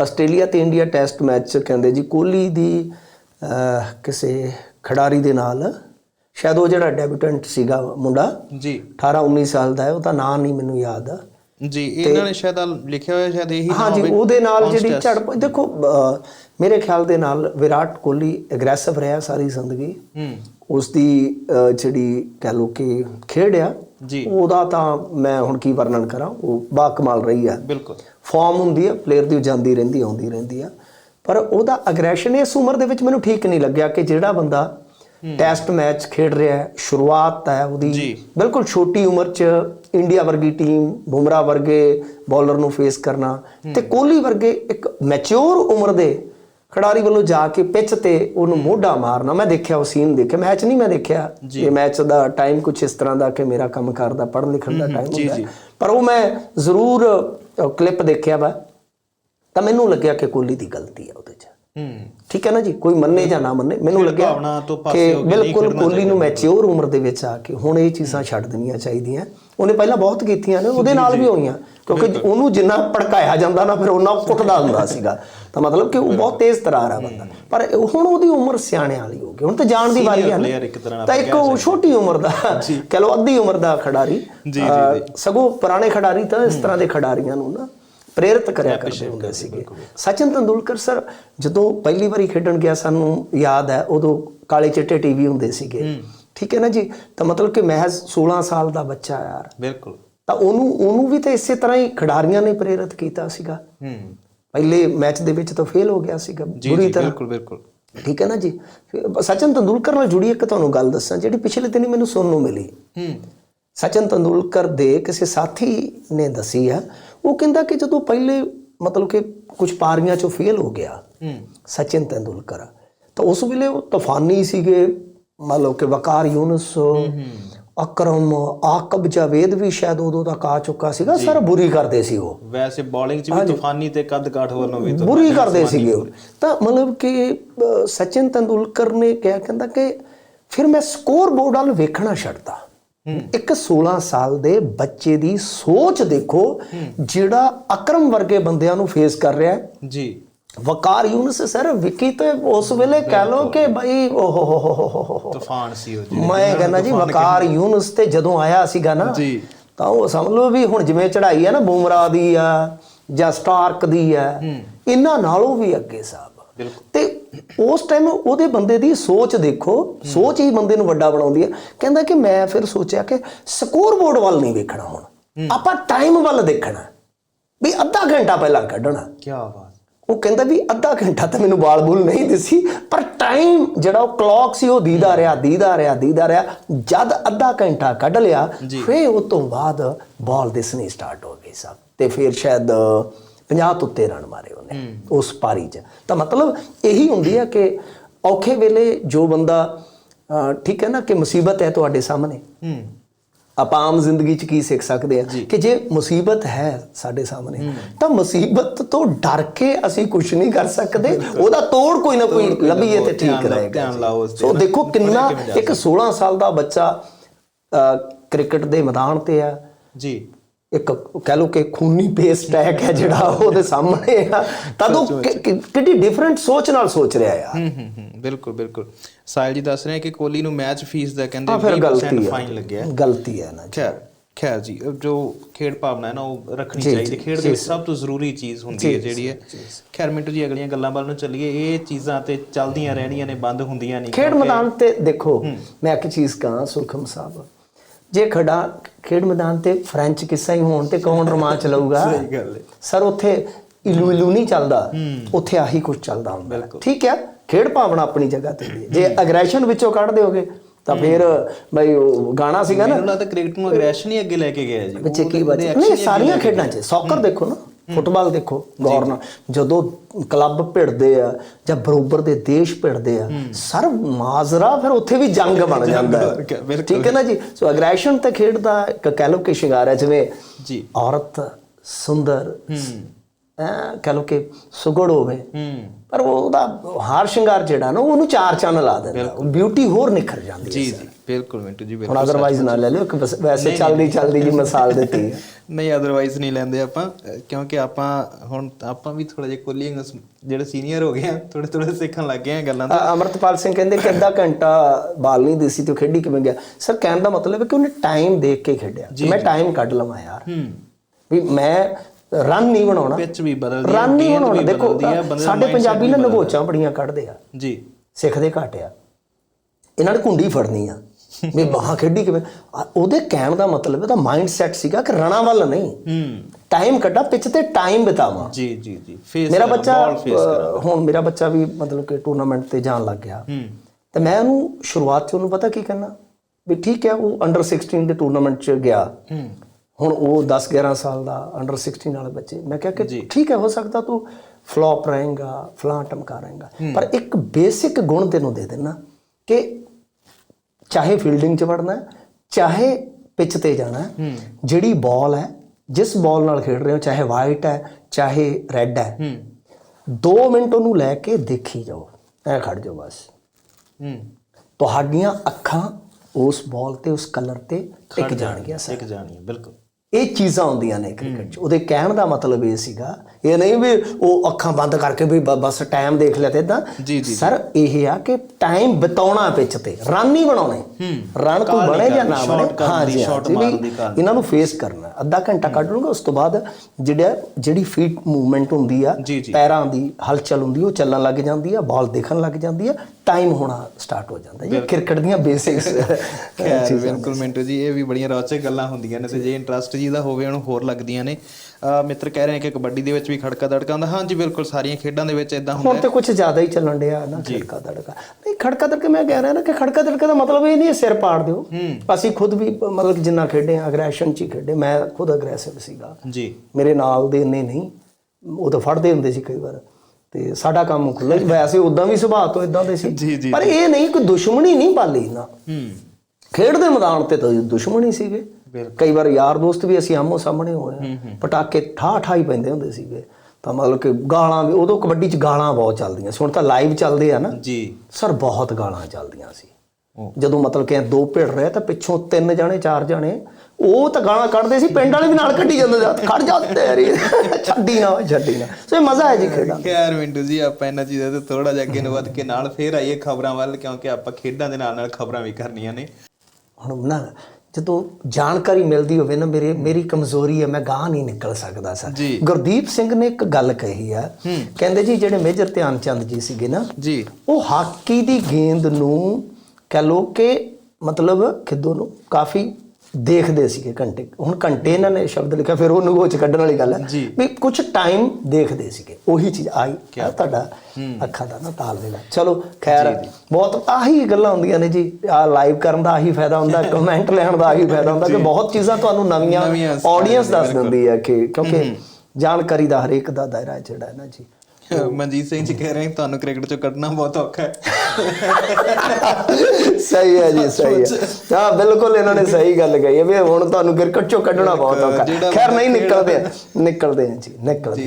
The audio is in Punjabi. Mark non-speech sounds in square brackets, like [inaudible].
ਆਸਟ੍ਰੇਲੀਆ ਤੇ ਇੰਡੀਆ ਟੈਸਟ ਮੈਚ 'ਚ ਕਹਿੰਦੇ ਜੀ ਕੋਹਲੀ ਦੀ ਕਿਸੇ ਖਿਡਾਰੀ ਦੇ ਨਾਲ ਸ਼ਾਇਦ ਉਹ ਜਿਹੜਾ ਡੈਬਿਊਟੈਂਟ ਸੀਗਾ ਮੁੰਡਾ ਜੀ 18 19 ਸਾਲ ਦਾ ਹੈ ਉਹਦਾ ਨਾਮ ਨਹੀਂ ਮੈਨੂੰ ਯਾਦ ਆ ਜੀ ਇਹਨਾਂ ਨੇ ਸ਼ਾਇਦ ਲਿਖਿਆ ਹੋਇਆ ਸ਼ਾਇਦ ਇਹੀ ਹਾਂਜੀ ਹੋਵੇ। ਉਹਦੇ ਨਾਲ ਜਿਹੜੀ। ਝੜਪ ਦੇਖੋ ਮੇਰੇ ਖਿਆਲ ਦੇ ਨਾਲ ਵਿਰਾਟ ਕੋਹਲੀ ਐਗਰੈਸਿਵ ਰਿਹਾ ਸਾਰੀ ਜ਼ਿੰਦਗੀ ਹੂੰ ਉਸ ਦੀ ਜਿਹੜੀ ਕਹ ਲੋ ਕਿ ਖੇਡ ਆ ਜੀ। ਉਹਦਾ ਤਾਂ ਮੈਂ ਹੁਣ ਕੀ ਵਰਣਨ ਕਰਾਂ ਉਹ ਬਾ ਕਮਾਲ ਰਹੀ ਆ। ਬਿਲਕੁਲ। ਫਾਰਮ ਹੁੰਦੀ ਆ ਪਲੇਅਰ ਦੀ ਜਾਂਦੀ ਰਹਿੰਦੀ ਆਉਂਦੀ ਰਹਿੰਦੀ ਆ। ਪਰ ਉਹਦਾ ਅਗਰੈਸ਼ਨ ਇਸ ਉਮਰ ਦੇ ਵਿੱਚ ਮੈਨੂੰ ਠੀਕ ਨਹੀਂ ਲੱਗਿਆ ਕਿ ਜਿਹੜਾ ਬੰਦਾ ਟੈਸਟ ਮੈਚ ਖੇਡ ਰਿਹਾ ਹੈ ਸ਼ੁਰੂਆਤ ਹੈ ਉਹਦੀ। ਬਿਲਕੁਲ ਛੋਟੀ ਉਮਰ 'ਚ ਇੰਡੀਆ ਵਰਗੀ ਟੀਮ ਬੁਮਰਾ ਵਰਗੇ ਬੌਲਰ ਨੂੰ ਫੇਸ ਕਰਨਾ ਤੇ ਕੋਹਲੀ ਵਰਗੇ ਇੱਕ ਮੈਚੁਰ ਉਮਰ ਦੇ ਖਿਡਾਰੀ ਵੱਲੋਂ ਜਾ ਕੇ ਪਿੱਚ ਤੇ ਉਹਨੂੰ ਮੋਢਾ ਮਾਰਨਾ। ਮੈਂ ਦੇਖਿਆ ਉਹ ਸੀਨ ਦੇਖਿਆ। ਮੈਚ ਨਹੀਂ ਮੈਂ ਦੇਖਿਆ। ਇਹ ਮੈਚ ਦਾ ਟਾਈਮ ਕੁਝ ਇਸ ਤਰ੍ਹਾਂ ਦਾ ਕਿ ਮੇਰਾ ਕੰਮ ਕਰਦਾ ਪੜ੍ਹਨ ਲਿਖਣ ਦਾ ਟਾਈਮ ਹੁੰਦਾ। ਪਰ ਉਹ ਮੈਂ ਜ਼ਰੂਰ ਕਲਿੱਪ ਦੇਖਿਆ ਵਾ। ਤਾਂ ਮੈਨੂੰ ਲੱਗਿਆ ਕਿ ਕੋਹਲੀ ਦੀ ਗਲਤੀ ਹੈ ਉਹਦੇ 'ਚ। ਹੂੰ ਠੀਕ ਹੈ ਨਾ ਜੀ? ਕੋਈ ਮੰਨੇ ਜਾਂ ਨਾ ਮੰਨੇ ਮੈਨੂੰ ਲੱਗਿਆ ਕਿ ਬਿਲਕੁਲ ਕੋਹਲੀ ਨੂੰ ਮੈਚਿਓਰ ਉਮਰ ਦੇ ਵਿੱਚ ਆ ਕੇ ਹੁਣ ਇਹ ਚੀਜ਼ਾਂ ਛੱਡ ਦੇਣੀਆਂ ਚਾਹੀਦੀਆਂ। ਉਹਨੇ ਪਹਿਲਾਂ ਬਹੁਤ ਕੀਤੀਆਂ ਨੇ ਉਹਦੇ ਨਾਲ ਵੀ ਹੋਈਆਂ। ਕਿਉਂਕਿ ਉਹਨੂੰ ਜਿੰਨਾ ਭੜਕਾਇਆ ਜਾਂਦਾ ਨਾ ਫਿਰ ਉਹਨਾਂ ਕੁੱਟਦਾ ਹੁੰਦਾ ਸੀਗਾ। ਮਤਲਬ ਕਿ ਉਹ ਬਹੁਤ ਤੇਜ਼ ਤਰਾਰ ਆ ਬੰਦਾ। ਪਰ ਹੁਣ ਉਹਦੀ ਉਮਰ ਸਿਆਣਿਆਂ ਵਾਲੀ ਹੋ ਗਈ। ਹੁਣ ਤਾਂ ਜਾਣ ਦੀ ਵਾਰੀ ਆ ਤਾਂ ਇੱਕ ਉਹ ਛੋਟੀ ਉਮਰ ਦਾ ਕਹ ਲਓ ਅੱਧੀ ਉਮਰ ਦਾ ਖਿਡਾਰੀ। ਸਗੋਂ ਪੁਰਾਣੇ ਖਿਡਾਰੀ ਤਾਂ ਇਸ ਤਰ੍ਹਾਂ ਦੇ ਖਿਡਾਰੀਆਂ ਨੂੰ ਨਾ ਪ੍ਰੇਰਿਤ ਕਰਿਆ ਕਰਦੇ ਹੁੰਦੇ ਸੀਗੇ। ਸਚਿਨ ਤੰਦੂਲਕਰ ਸਰ ਜਦੋਂ ਪਹਿਲੀ ਵਾਰੀ ਖੇਡਣ ਗਿਆ ਸਾਨੂੰ ਯਾਦ ਹੈ ਉਦੋਂ ਕਾਲੇ ਚਿੱਟੇ ਟੀਵੀ ਹੁੰਦੇ ਸੀਗੇ। ਠੀਕ ਹੈ ਨਾ ਜੀ? ਤਾਂ ਮਤਲਬ ਕਿ ਮਹਿਜ਼ 16 ਸਾਲ ਦਾ ਬੱਚਾ ਯਾਰ। ਬਿਲਕੁਲ। ਤਾਂ ਉਹਨੂੰ ਉਹਨੂੰ ਵੀ ਤਾਂ ਇਸੇ ਤਰ੍ਹਾਂ ਹੀ ਖਿਡਾਰੀਆਂ ਨੇ ਪ੍ਰੇਰਿਤ ਕੀਤਾ ਸੀਗਾ। ਹੂੰ। ਪਹਿਲੇ ਮੈਚ ਦੇ ਵਿੱਚ ਤਾਂ ਫੇਲ ਹੋ ਗਿਆ ਸੀਗਾ ਬੁਰੀ ਜੀ ਤਰ੍ਹਾਂ। ਬਿਲਕੁਲ ਬਿਲਕੁਲ। ਠੀਕ ਹੈ ਨਾ ਜੀ? ਸਚਿਨ ਤੰਦੂਲਕਰ ਨਾਲ ਜੁੜੀ ਇੱਕ ਤੁਹਾਨੂੰ ਗੱਲ ਦੱਸਾਂ ਜਿਹੜੀ ਪਿਛਲੇ ਦਿਨੀ ਮੈਨੂੰ ਸੁਣਨ ਨੂੰ ਮਿਲੀ। ਹੂੰ। ਸਚਿਨ ਤੰਦੂਲਕਰ ਦੇ ਕਿਸੇ ਸਾਥੀ ਨੇ ਦੱਸੀ ਆ ਉਹ ਕਹਿੰਦਾ ਕਿ ਜਦੋਂ ਪਹਿਲੇ ਮਤਲਬ ਕਿ ਕੁਝ ਪਾਰੀਆਂ ਚੋਂ ਫੇਲ ਹੋ ਗਿਆ ਹੂੰ। ਸਚਿਨ ਤੰਦੂਲਕਰ ਤਾਂ ਉਸ ਵੇਲੇ ਉਹ ਤੂਫਾਨੀ ਸੀਗੇ ਮੰਨ ਲਓ ਕਿ ਵਕਾਰ ਯੂਨਸ ਅਕਰਮ ਆਕਬ ਜਾਵੇਦ ਵੀ ਸ਼ਾਇਦ ਉਦੋਂ ਤੱਕ ਆ ਚੁੱਕਾ ਸੀਗਾ ਸਰ ਬੁਰੀ ਕਰਦੇ ਸੀ ਉਹ। ਵੈਸੇ ਬੋਲਿੰਗ 'ਚ ਵੀ ਤੂਫਾਨੀ ਤੇ ਕੱਦ ਕਾਠ ਵੱਲੋਂ ਵੀ ਬੁਰੀ ਕਰਦੇ ਸੀਗੇ ਤਾਂ ਮਤਲਬ ਕਿ ਸਚਿਨ ਤੰਦੂਲਕਰ ਨੇ ਕਿਹਾ ਕਹਿੰਦਾ ਕਿ ਫਿਰ ਮੈਂ ਸਕੋਰ ਬੋਰਡ ਵੱਲ ਵੇਖਣਾ ਛੱਡਤਾ। ਇੱਕ 16 ਸਾਲ ਦੇ ਬੱਚੇ ਦੀ ਸੋਚ ਦੇਖੋ ਜਿਹੜਾ ਅਕਰਮ ਵਰਗੇ ਬੰਦਿਆਂ ਨੂੰ ਫੇਸ ਕਰ ਰਿਹਾ ਹੈ। ਜੀ। ਵਕਾਰ ਯੂਨਸ ਸਰ ਵਿਕੀ ਤੇ ਉਸ ਵੇਲੇ ਕਹਿ ਲੋ ਕਿ ਭਾਈ ਓਹ ਹੋ ਹੋ ਹੋ ਹੋ ਹੋ ਹੋ ਹੋ। ਤੂਫਾਨ ਸੀ ਉਹ ਜੀ ਮੈਂ ਕਹਿੰਦਾ ਜੀ ਵਕਾਰ ਯੂਨਸ ਤੇ ਜਦੋਂ ਆਇਆ ਸੀਗਾ ਨਾ ਜੀ। ਤਾਂ ਉਹ ਸਮਝ ਲਓ ਵੀ ਹੁਣ ਜਿਵੇਂ ਚੜ੍ਹਾਈ ਆ ਨਾ ਬੂਮਰਾ ਦੀ ਆ ਜਾਂ ਸਟਾਰਕ ਦੀ ਆ ਇਹਨਾਂ ਨਾਲੋਂ ਵੀ ਅੱਗੇ ਸਾਹਿਬ ਤੇ ਉਸ ਟਾਈਮ ਉਹਦੇ ਬੰਦੇ ਦੀ ਸੋਚ ਦੇਖੋ ਸੋਚ ਹੀ ਬੰਦੇ ਨੂੰ ਵੱਡਾ ਬਣਾਉਂਦੀ ਹੈ ਕਹਿੰਦਾ ਕਿ ਮੈਂ ਫਿਰ ਸੋਚਿਆ ਕਿ ਸਕੋਰ ਬੋਰਡ ਵੱਲ ਨਹੀਂ ਵੇਖਣਾ ਹੁਣ। ਆਪਾਂ ਟਾਈਮ ਵੱਲ ਦੇਖਣਾ। ਵੀ ਅੱਧਾ ਘੰਟਾ ਪਹਿਲਾਂ ਕੱਢਣਾ। ਕੀ ਬਾਤ। ਉਹ ਕਹਿੰਦਾ ਵੀ ਅੱਧਾ ਘੰਟਾ ਤਾਂ ਮੈਨੂੰ ਬਾਲ ਬੁਲ ਨਹੀਂ ਦਿਸੀ ਪਰ ਟਾਈਮ ਜਿਹੜਾ ਉਹ ਕਲੌਕ ਸੀ ਉਹ ਦੀਦਾ ਰਿਹਾ ਦੀਦਾ ਰਿਹਾ ਦੀਦਾ ਰਿਹਾ। ਜਦ ਅੱਧਾ ਘੰਟਾ ਕੱਢ ਲਿਆ ਫੇ ਉਸ ਤੋਂ ਬਾਅਦ ਬਾਲ ਦਿਸਣੀ ਸਟਾਰਟ ਹੋ ਗਈ ਸਭ। ਤੇ ਫਿਰ ਸ਼ਾਇਦ 50 ਤੋਂ ਉੱਤੇ ਰਨ ਮਾਰੇ ਉਹਨੇ ਉਸ ਪਾਰੀ 'ਚ। ਤਾਂ ਮਤਲਬ ਇਹੀ ਹੁੰਦੀ ਹੈ ਕਿ ਔਖੇ ਵੇਲੇ ਜੋ ਬੰਦਾ ਠੀਕ ਹੈ ਨਾ ਕਿ ਮੁਸੀਬਤ ਹੈ ਤੁਹਾਡੇ ਸਾਹਮਣੇ। ਆਪਾਂ ਆਮ ਜ਼ਿੰਦਗੀ 'ਚ ਕੀ ਸਿੱਖ ਸਕਦੇ ਆ? ਕਿ ਜੇ ਮੁਸੀਬਤ ਹੈ ਸਾਡੇ ਸਾਹਮਣੇ ਤਾਂ ਮੁਸੀਬਤ ਤੋਂ ਡਰ ਕੇ ਅਸੀਂ ਕੁਝ ਨਹੀਂ ਕਰ ਸਕਦੇ। ਉਹਦਾ ਤੋੜ ਕੋਈ ਨਾ ਕੋਈ ਲੱਭੀਏ ਤੇ ਠੀਕ ਰਹੇਗਾ ਸੋ ਦੇਖੋ ਕਿੰਨਾ ਇੱਕ 16 ਸਾਲ ਦਾ ਬੱਚਾ ਕ੍ਰਿਕਟ ਦੇ ਮੈਦਾਨ ਤੇ ਆ। ਜੀ। ਇੱਕ ਕਹਿ ਲਓ ਕਿ ਖੂਨੀ ਪੇਸ ਟੈਕ ਹੈ ਜਿਹੜਾ ਉਹਦੇ ਸਾਹਮਣੇ ਆ। ਤਾਂ ਉਹ ਕਿ- ਕਿ- ਕਿੱਡੀ ਡਿਫਰੈਂਟ ਸੋਚ ਨਾਲ ਸੋਚ ਰਿਹਾ ਆ। ਹੂੰ ਹੂੰ ਹੂੰ। ਬਿਲਕੁਲ ਬਿਲਕੁਲ। ਸਾਹਿਲ ਜੀ ਦੱਸ ਰਹੇ ਹੈ ਕਿ ਕੋਹਲੀ ਨੂੰ ਮੈਚ ਫੀਸ ਦਾ ਕਹਿੰਦੇ ਤਾਂ ਫਿਰ 20% ਗਲਤੀ ਫਾਈਨ ਲੱਗਿਆ। ਗਲਤੀ ਹੈ ਨਾ। ਖੈਰ ਖੈਰ ਜੀ ਜੋ ਖੇਡ ਭਾਵਨਾ ਹੈ ਨਾ ਉਹ ਰੱਖਣੀ ਚਾਹੀਦੀ। ਖੇਡ ਦੇ ਸਭ ਤੋਂ ਜ਼ਰੂਰੀ ਚੀਜ਼ ਹੁੰਦੀ ਹੈ ਜਿਹੜੀ ਹੈ। ਖੈਰ ਮਿੰਟੂ ਜੀ ਅਗਲੀਆਂ ਗੱਲਾਂ ਵੱਲ ਨੂੰ ਚੱਲੀਏ। ਇਹ ਚੀਜ਼ਾਂ ਤੇ ਚੱਲਦੀਆਂ ਰਹਿਣੀਆਂ ਨੇ ਬੰਦ ਹੁੰਦੀਆਂ ਨਹੀਂ ਖੇਡ ਮੈਦਾਨ ਤੇ ਦੇਖੋ ਮੈਂ ਇੱਕ ਚੀਜ਼ ਕਹਾਂ ਸੁਖਮ ਸਾਹਿਬ। ਜੇ ਖੜਾ ਖੇਡ ਮੈਦਾਨ ਤੇ ਫ੍ਰੈਂਚ ਕਿੱਸਾ ਹੀ ਹੋਣ ਤੇ ਕੌਣ ਰੋਮਾਂਚ ਲਊਗਾ? ਸਹੀ ਗੱਲ ਹੈ। ਸਰ ਉੱਥੇ ਇਲੂ ਇਲੂ ਨਹੀਂ ਚੱਲਦਾ। ਉੱਥੇ ਆਹੀ ਕੁਝ ਚੱਲਦਾ ਹੁੰਦਾ। ਠੀਕ ਹੈ? ਖੇਡ ਭਾਵਨਾ ਆਪਣੀ ਜਗ੍ਹਾ ਤੇ ਹੁੰਦੀ ਹੈ। ਜੇ ਅਗਰੈਸ਼ਨ ਵਿੱਚੋਂ ਕੱਢ ਦਿਓਗੇ ਤਾਂ ਫਿਰ ਬਈ ਉਹ ਗਾਣਾ ਸੀਗਾ ਨਾ। ਮੈਨੂੰ ਲੱਗਦਾ ਕ੍ਰਿਕਟ ਨੂੰ ਅਗਰੈਸ਼ਨ ਹੀ ਅੱਗੇ ਲੈ ਕੇ ਗਿਆ ਜੀ। ਵਿੱਚ ਕੀ ਬਚ ਨਹੀਂ ਸਾਰੀਆਂ ਖੇਡਾਂ 'ਚ। ਸੌਕਰ ਦੇਖੋ ਨਾ ਫੁੱਟਬਾਲ ਦੇਖੋ ਗੌਰ ਨਾਲ। ਜਦੋਂ ਕਲੱਬ ਭਿੜਦੇ ਆ ਜਾਂ ਬਰੋਬਰ ਦੇ ਦੇਸ਼ ਭਿੜਦੇ ਆ ਸਰ ਮਾਜ਼ਰਾ ਫਿਰ ਉੱਥੇ ਵੀ ਜੰਗ ਬਣ ਜਾਂਦਾ ਹੈ। ਠੀਕ ਹੈ ਨਾ ਜੀ? ਸੋ ਅਗਰੈਸ਼ਨ ਤੇ ਖੇਡ ਦਾ ਇੱਕ ਕਹਿ ਲਓ ਕਿ ਸ਼ਿੰਗਾਰ ਹੈ ਜਿਵੇਂ ਜੀ। ਔਰਤ ਸੁੰਦਰ ਕਹ ਲੋ ਕਿ ਸੁਗੜ ਹੋਵੇ। ਪਰ ਉਹ ਉਹਦਾ ਹਾਰ ਸ਼ਿੰਗਾਰ ਜਿਹੜਾ ਨਾ ਉਹਨੂੰ ਚਾਰ ਚੰਨ ਲਾ ਦਿੰਦਾ। ਬਿਊਟੀ ਹੋਰ ਨਿਖਰ ਜਾਂਦੀ ਹੈ ਜੀ ਜੀ ਬਿਲਕੁਲ ਮਿੰਟੂ ਜੀ ਹੁਣ ਬਿਲਕੁਲ ਅਦਰਵਾਈਜ਼ ਨਾ ਲੈ ਲਿਓ ਕਿ ਵੈਸੇ ਚੱਲਦੀ ਚੱਲਦੀ ਜੀ ਮਿਸਾਲ ਦਿੱਤੀ [laughs] ਨਹੀਂ ਅਦਰਵਾਈਜ਼ ਨਹੀਂ ਲੈਂਦੇ ਆਪਾਂ ਕਿਉਂਕਿ ਆਪਾਂ ਹੁਣ ਆਪਾਂ ਵੀ ਥੋੜਾ ਜਿਹਾ ਕੋਲੀਅੰਗ ਜਿਹੜੇ ਸੀਨੀਅਰ ਹੋ ਗਏ ਆ ਥੋੜੇ ਥੋੜੇ ਸਿੱਖਣ ਲੱਗ ਗਏ ਆ ਗੱਲਾਂ ਅ- ਅਮਰਤਪਾਲ ਸਿੰਘ ਕਹਿੰਦੇ ਕਿ ਅੱਧਾ ਘੰਟਾ ਬਾਲ ਨਹੀਂ ਦਿਸੀ ਤੇ ਖੇਡੀ ਕਿਵੇਂ ਗਿਆ? ਸਰ ਕਹਿਣ ਦਾ ਮਤਲਬ ਹੈ ਕਿ ਉਹਨੇ ਟਾਈਮ ਦੇਖ ਕੇ ਖੇਡਿਆ। ਮੈਂ ਟਾਈਮ ਕੱਢ ਲਵਾਂ ਯਾਰ। ਹੂੰ। ਵੀ ਮੈਂ ਰਨ ਨਹੀਂ ਬਣਾਉਣਾ। ਪਿੱਚ ਵੀ ਬਦਲਦੀ ਰਨ ਨਹੀਂ ਬਣਾਉਣਾ। ਦੇਖੋ ਸਾਡੇ ਪੰਜਾਬੀ ਨਾ। ਨਗੋਚਾਂ ਬੜੀਆਂ ਕੱਢਦੇ ਆ। ਜੀ। ਸਿੱਖਦੇ ਘੱਟ ਆ। ਇਹਨਾਂ ਨੇ ਕੁੰਡੀ ਫੜਨੀ ਆ। ਵੀ [laughs] ਬਾਹਾਂ ਖੇਡੀ ਕਿਵੇਂ? ਉਹਦੇ ਕਹਿਣ ਦਾ ਮਤਲਬ ਇਹਦਾ ਮਾਈਂਡ ਸੈਟ ਸੀਗਾ ਕਿ ਰਣਾ ਵੱਲ ਨਹੀਂ। ਹੂੰ। ਟਾਈਮ ਕੱਢਾ ਪਿੱਚ ਤੇ ਟਾਈਮ ਬਿਤਾਵਾਂ। ਜੀ ਜੀ ਜੀ। ਫੇਸ ਮੇਰਾ ਬੱਚਾ ਹੁਣ ਮੇਰਾ ਬੱਚਾ ਵੀ ਮਤਲਬ ਕਿ ਟੂਰਨਾਮੈਂਟ ਤੇ ਜਾਣ ਲੱਗ ਗਿਆ। ਹੂੰ। ਤੇ ਮੈਂ ਉਹਨੂੰ ਸ਼ੁਰੂਆਤ 'ਚ ਉਹਨੂੰ ਪਤਾ ਕੀ ਕਰਨਾ ਵੀ ਠੀਕ ਹੈ ਉਹ ਅੰਡਰ 16 ਦੇ ਟੂਰਨਾਮੈਂਟ 'ਚ ਗਿਆ। ਹੂੰ। ਹੁਣ ਉਹ 10 11 ਸਾਲ ਦਾ ਅੰਡਰ 16 ਵਾਲੇ ਬੱਚੇ ਮੈਂ ਕਿਹਾ ਕਿ ਠੀਕ ਹੈ ਹੋ ਸਕਦਾ ਤੂੰ ਫਲॉप ਰਹੇਗਾ ਫਲਾਂ ਟਮਕਾ ਰਹੇਗਾ। ਪਰ ਇੱਕ ਬੇਸਿਕ ਗੁਣ ਤੈਨੂੰ ਦੇ ਦੇਣਾ ਕਿ ਚਾਹੇ ਫੀਲਡਿੰਗ 'ਚ ਵੜਨਾ ਚਾਹੇ ਪਿੱਚ ਤੇ ਜਾਣਾ ਜਿਹੜੀ ਬਾਲ ਹੈ ਜਿਸ ਬਾਲ ਨਾਲ ਖੇਡ ਰਹੇ ਹੋ ਚਾਹੇ ਵਾਈਟ ਹੈ ਚਾਹੇ ਰੈੱਡ ਹੈ ਹੂੰ। 2 ਮਿੰਟ ਉਹਨੂੰ ਲੈ ਕੇ ਦੇਖੀ ਜਾਓ ਐ ਖੜ ਜਾਓ ਬਸ। ਤੁਹਾਡੀਆਂ ਅੱਖਾਂ ਉਸ ਬਾਲ ਤੇ ਉਸ ਕਲਰ ਤੇ ਟਿਕ ਜਾਣਗੀਆਂ ਸਰ ਇੱਕ ਜਾਣੀ ਹੈ ਬਿਲਕੁਲ। ਇਹ ਚੀਜ਼ਾਂ ਹੁੰਦੀਆਂ ਨੇ ਕ੍ਰਿਕਟ 'ਚ। ਉਹਦੇ ਕਹਿਣ ਦਾ ਮਤਲਬ ਇਹ ਸੀਗਾ ਇਹ ਨਹੀਂ ਵੀ ਉਹ ਅੱਖਾਂ ਬੰਦ ਕਰਕੇ ਵੀ ਬਸ ਟਾਈਮ ਦੇਖ ਲਿਆ ਤੇ ਇਦਾਂ ਸਰ ਇਹ ਆ ਕਿ ਟਾਈਮ ਬਿਤਾਉਣਾ ਪਿੱਚ ਤੇ ਰਨ ਨਹੀਂ ਬਣਾਉਣੇ। ਰਨ ਕਾਲ ਬਣੇ ਜਾਂ ਨਾ ਬਣੇ? ਹਾਂ ਜੀ ਇਹਨਾਂ ਨੂੰ ਫੇਸ ਕਰਨਾ। ਅੱਧਾ ਘੰਟਾ ਕੱਢ ਲੂੰਗਾ ਉਸ ਤੋਂ ਬਾਅਦ ਜਿਹੜਾ ਜਿਹੜੀ ਫੀਟ ਮੂਵਮੈਂਟ ਹੁੰਦੀ ਆ। ਪੈਰਾਂ ਦੀ ਹਲਚਲ ਹੁੰਦੀ ਉਹ ਚੱਲਣ ਲੱਗ ਜਾਂਦੀ ਆ ਬਾਲ ਦੇਖਣ ਲੱਗ ਜਾਂਦੀ ਆ ਟਾਈਮ ਹੋਣਾ ਸਟਾਰਟ ਹੋ ਜਾਂਦਾ ਇਹ ਕ੍ਰਿਕਟ ਦੀਆਂ ਬੇਸਿਕਸ ਬਿਲਕੁਲ ਮਿੰਟੂ ਜੀ ਇਹ ਵੀ ਬੜੀਆਂ ਰੌਚਕ ਗੱਲਾਂ ਹੁੰਦੀਆਂ ਨੇ ਤੇ ਜੇ ਇੰਟਰਸਟ ਜੀ ਦਾ ਹੋਵੇ ਉਹਨੂੰ ਹੋਰ ਲੱਗਦੀਆਂ ਨੇ। ਮਿੱਤਰ ਕਹਿ ਰਹੇ ਨੇ ਕਿ ਕਬੱਡੀ ਦੇ ਵਿੱਚ ਵੀ ਖੜਕਾ ਦੜਕਾ ਹੁੰਦਾ। ਹਾਂਜੀ ਬਿਲਕੁਲ ਸਾਰੀਆਂ ਖੇਡਾਂ ਦੇ ਵਿੱਚ ਇਦਾਂ ਹੁੰਦਾ ਹੁਣ ਤੇ ਕੁਝ ਜ਼ਿਆਦਾ ਹੀ ਚੱਲਣ ਡਿਆ ਨਾ ਖੜਕਾ ਦੜਕਾ ਨਹੀਂ ਖੜਕਾ ਦੜਕਾ ਮੈਂ ਕਹਿ ਰਿਹਾ ਨਾ ਕਿ ਖੜਕਾ ਦੜਕਾ ਦਾ ਮਤਲਬ ਇਹ ਨਹੀਂ ਹੈ ਸਿਰ ਪਾੜ ਦਿਓ। ਅਸੀਂ ਖੁਦ ਵੀ ਮਤਲਬ ਜਿੰਨਾ ਖੇਡੇ ਆ ਅਗਰੈਸ਼ਨ ਚ ਹੀ ਖੇਡੇ। ਮੈਂ ਖੁਦ ਅਗਰੈਸਿਵ ਸੀਗਾ। ਜੀ। ਮੇਰੇ ਨਾਲ ਦੇ ਇੰਨੇ ਨਹੀਂ ਉਹ ਤਾਂ ਫੜਦੇ ਹੁੰਦੇ ਸੀ ਕਈ ਵਾਰ। ਤੇ ਸਾਡਾ ਕੰਮ ਖੁੱਲ੍ਹਾ ਹੀ ਵੈਸੇ ਉਦਾਂ ਵੀ ਸੁਭਾਅ ਤੋਂ ਇਦਾਂ ਦੇ ਸੀ। ਪਰ ਇਹ ਨਹੀਂ ਕੋਈ ਦੁਸ਼ਮਣੀ ਨਹੀਂ ਪਾਲੀ ਨਾ ਹੂੰ। ਖੇਡ ਦੇ ਮੈਦਾਨ ਤੇ ਤਾਂ ਦੁਸ਼ਮਣੀ ਸੀਗੇ। ਕਈ ਵਾਰ ਯਾਰ ਦੋਸਤ ਵੀ ਅਸੀਂ ਆਮੋ ਸਾਹਮਣੇ ਹੋਏ ਪਟਾਕੇ ਠਾ ਠਾ ਹੀ ਪੈਂਦੇ ਹੁੰਦੇ ਸੀਗੇ। ਤਾਂ ਮਤਲਬ ਕਿ ਗਾਲਾਂ ਵੀ ਉਦੋਂ ਕਬੱਡੀ 'ਚ ਗਾਲਾਂ ਬਹੁਤ ਚੱਲਦੀਆਂ ਸੀ। ਹੁਣ ਤਾਂ ਲਾਈਵ ਚੱਲਦੇ ਆ ਨਾ। ਜੀ। ਸਰ ਬਹੁਤ ਗਾਲਾਂ ਚੱਲਦੀਆਂ ਸੀ। ਜਦੋਂ ਮਤਲਬ ਕਿ ਦੋ ਭਿੜ ਰਹੇ ਤਾਂ ਪਿੱਛੋਂ ਤਿੰਨ ਜਾਣੇ ਚਾਰ ਜਾਣੇ ਉਹ ਤਾਂ ਗਾਲਾਂ ਕੱਢਦੇ ਸੀ ਪਿੰਡ ਵਾਲੇ ਵੀ ਨਾਲ ਕੱਢੀ ਜਾਂਦੇ ਜਾ ਖੜ ਜਾ ਤੇਰੀ ਛੱਡੀ ਨਾ ਛੱਡੀ ਨਾ। ਸੋ ਇਹ ਮਜ਼ਾ ਹੈ ਜੀ ਖੇਡਾਂ। ਖੈਰ ਮਿੰਟੂ ਜੀ ਆਪਾਂ ਇਹਨਾਂ ਚੀਜ਼ਾਂ ਤੇ ਥੋੜਾ ਜਿਹਾ ਅੱਗੇ ਨੂੰ ਵੱਧ ਕੇ ਨਾਲ ਫੇਰ ਆਈਏ ਖਬਰਾਂ ਵੱਲ ਕਿਉਂਕਿ ਆਪਾਂ ਖੇਡਾਂ ਦੇ ਨਾਲ ਨਾਲ ਖਬਰਾਂ ਵੀ ਕਰਨੀਆਂ ਨੇ। ਹੁਣ ਨਾ ਜਦੋਂ ਜਾਣਕਾਰੀ ਮਿਲਦੀ ਹੋਵੇ ਨਾ ਮੇਰੇ ਮੇਰੀ ਕਮਜ਼ੋਰੀ ਹੈ ਮੈਂ ਗਾਹ ਨਹੀਂ ਨਿਕਲ ਸਕਦਾ ਸਰ। ਗੁਰਦੀਪ ਸਿੰਘ ਨੇ ਇੱਕ ਗੱਲ ਕਹੀ ਆ। ਕਹਿੰਦੇ ਜੀ ਜਿਹੜੇ ਮੇਜਰ ਧਿਆਨ ਚੰਦ ਜੀ ਸੀਗੇ ਨਾ ਜੀ। ਉਹ ਹਾਕੀ ਦੀ ਗੇਂਦ ਨੂੰ ਕਹ ਲੋ ਕਿ ਮਤਲਬ ਖਿੱਦੋ ਨੂੰ ਕਾਫੀ ਦੇਖਦੇ ਸੀਗੇ ਘੰਟੇ। ਹੁਣ ਘੰਟੇ ਇਹਨਾਂ ਨੇ ਸ਼ਬਦ ਲਿਖਿਆ ਫਿਰ ਉਹ ਨਗੋਚ ਕੱਢਣ ਵਾਲੀ ਗੱਲ ਹੈ। ਵੀ ਕੁਝ ਟਾਈਮ ਦੇਖਦੇ ਸੀਗੇ। ਉਹੀ ਚੀਜ਼ ਆਈ ਤੁਹਾਡਾ ਅੱਖਾਂ ਦਾ ਨਾ ਤਾਲਮੇਲ ਹੈ। ਚਲੋ ਖੈਰ ਬਹੁਤ ਆਹੀ ਗੱਲਾਂ ਹੁੰਦੀਆਂ ਨੇ ਜੀ। ਆ ਲਾਈਵ ਕਰਨ ਦਾ ਆਹੀ ਫਾਇਦਾ ਹੁੰਦਾ [laughs] ਕਮੈਂਟ ਲੈਣ ਦਾ ਆਹੀ ਫਾਇਦਾ ਹੁੰਦਾ ਕਿ ਬਹੁਤ ਚੀਜ਼ਾਂ ਤੁਹਾਨੂੰ ਨਵੀਆਂ ਆਡੀਅנס ਦੱਸ ਦਿੰਦੀ ਹੈ ਕਿ ਕਿਉਂਕਿ ਜਾਣਕਾਰੀ ਦਾ ਹਰੇਕ ਦਾ ਦਾਇਰਾ ਜਿਹੜਾ ਹੈ ਨਾ ਜੀ। ਮਨਜੀਤ ਸਿੰਘ ਜੀ ਕਹਿ ਰਹੇ ਨੇ ਤੁਹਾਨੂੰ ਕ੍ਰਿਕਟ ਚੋਂ ਕੱਢਣਾ ਬਹੁਤ ਔਖਾ ਹੈ। ਸਹੀ ਹੈ ਜੀ ਸਹੀ ਹੈ। ਹਾਂ ਬਿਲਕੁਲ ਇਹਨਾਂ ਨੇ ਸਹੀ ਗੱਲ ਕਹੀ ਹੈ ਵੀ ਹੁਣ ਤੁਹਾਨੂੰ ਕ੍ਰਿਕਟ ਚੋਂ ਕੱਢਣਾ ਬਹੁਤ ਔਖਾ ਖੈਰ ਨਹੀਂ ਨਿਕਲਦੇ ਨਿਕਲਦੇ ਆ ਜੀ ਨਿਕਲਦੇ